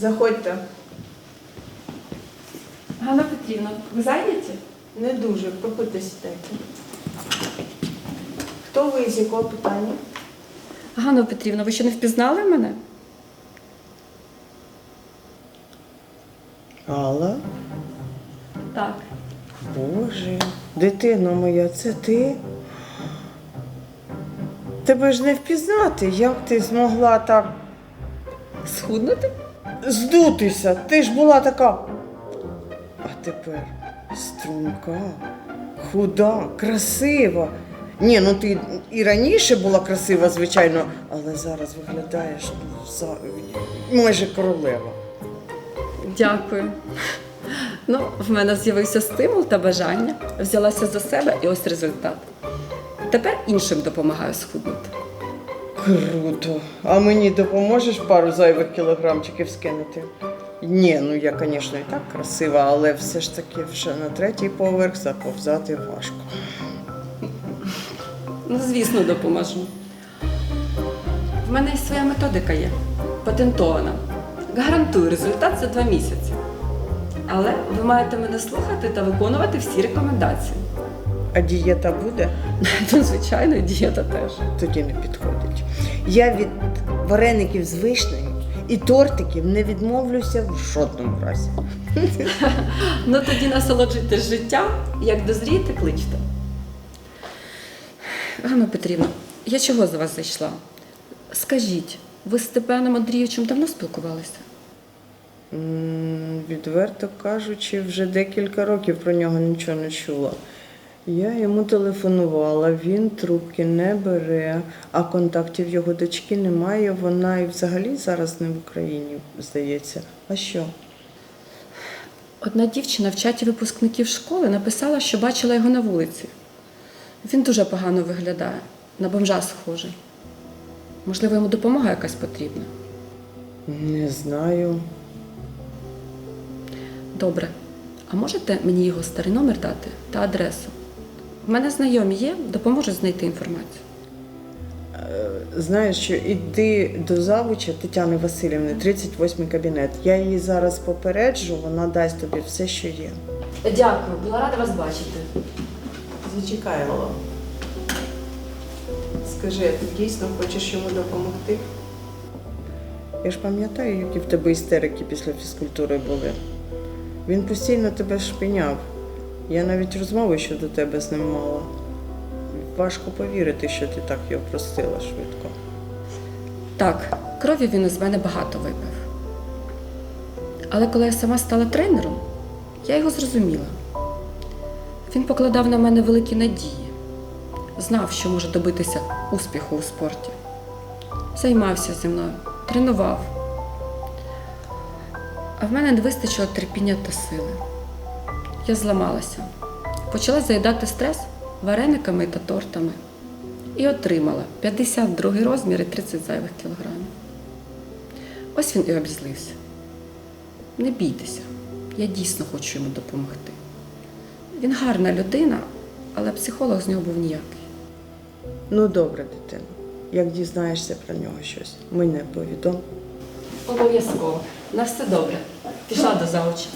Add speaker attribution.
Speaker 1: Заходьте.
Speaker 2: Ганна Петрівна, ви зайняті?
Speaker 1: Не дуже, проходьте сідайте. Хто ви і з якого питання?
Speaker 2: Ганна Петрівна, ви ще не впізнали мене?
Speaker 3: Алла,
Speaker 2: Так.
Speaker 3: Боже, дитино моя, це ти? Тебе ж не впізнати, як ти змогла так
Speaker 2: Схуднути?
Speaker 3: Здутися? Ти ж була така. А тепер струнка, худа, красива. Ні, ну ти і раніше була красива, звичайно, але зараз виглядаєш ну, за... майже королева.
Speaker 2: Дякую. Ну, в мене з'явився стимул та бажання. Взялася за себе і ось результат. Тепер іншим допомагаю схуднути.
Speaker 3: Круто. А мені допоможеш пару зайвих кілограмчиків скинути? Ні, ну я, звісно, і так красива, але все ж таки вже на третій поверх заповзати важко.
Speaker 2: Ну, звісно, допоможу. В мене і своя методика є. Патентована. Гарантую результат за два місяці. Але ви маєте мене слухати та виконувати всі рекомендації.
Speaker 3: А дієта буде?
Speaker 2: Ну, звичайно, дієта теж.
Speaker 3: Тоді не підходить. Я від вареників з вишнею і тортиків не відмовлюся в жодному разі.
Speaker 2: Ну тоді насолоджуйтесь життям, як дозрієте, кличте. Ганна Петрівна, я чого за вас зайшла? Скажіть, ви з Степаном Андрійовичем давно спілкувалися?
Speaker 3: М, Відверто кажучи, вже декілька років про нього нічого не чула. Я йому телефонувала, він трубки не бере, а контактів його дочки немає. Вона і взагалі зараз не в Україні, здається. А що?
Speaker 2: Одна дівчина в чаті випускників школи написала, що бачила його на вулиці. Він дуже погано виглядає, на бомжа схожий. Можливо, йому допомога якась потрібна.
Speaker 3: Не знаю.
Speaker 2: Добре. А можете мені його старий номер дати та адресу? У мене знайомі є, допоможуть знайти інформацію.
Speaker 3: Е, Знаєш, що іди до завуча Тетяни Васильівни, 38 кабінет. Я її зараз попереджу, вона дасть тобі все, що є.
Speaker 2: Дякую, була рада вас бачити.
Speaker 1: Зачекай, Алла. Скажи, а ти дійсно хочеш йому допомогти?
Speaker 3: Я ж пам'ятаю, які в тебе істерики після фізкультури були. Він постійно тебе шпиняв. Я навіть розмови щодо тебе з ним мала. Важко повірити, що ти так його простила швидко.
Speaker 2: Так, крові він із мене багато випив. Але коли я сама стала тренером, я його зрозуміла. Він покладав на мене великі надії, знав, що може добитися успіху у спорті. Займався зі мною, тренував. А в мене не вистачило терпіння та сили. Я зламалася, почала заїдати стрес варениками та тортами і отримала 52 розмір і 30 зайвих кілограмів. Ось він і обізлився. Не бійтеся, я дійсно хочу йому допомогти. Він гарна людина, але психолог з нього був ніякий.
Speaker 3: Ну, добре, дитино. Як дізнаєшся про нього щось, мене повідом.
Speaker 2: Обов'язково. На все добре. Пішла до заочі.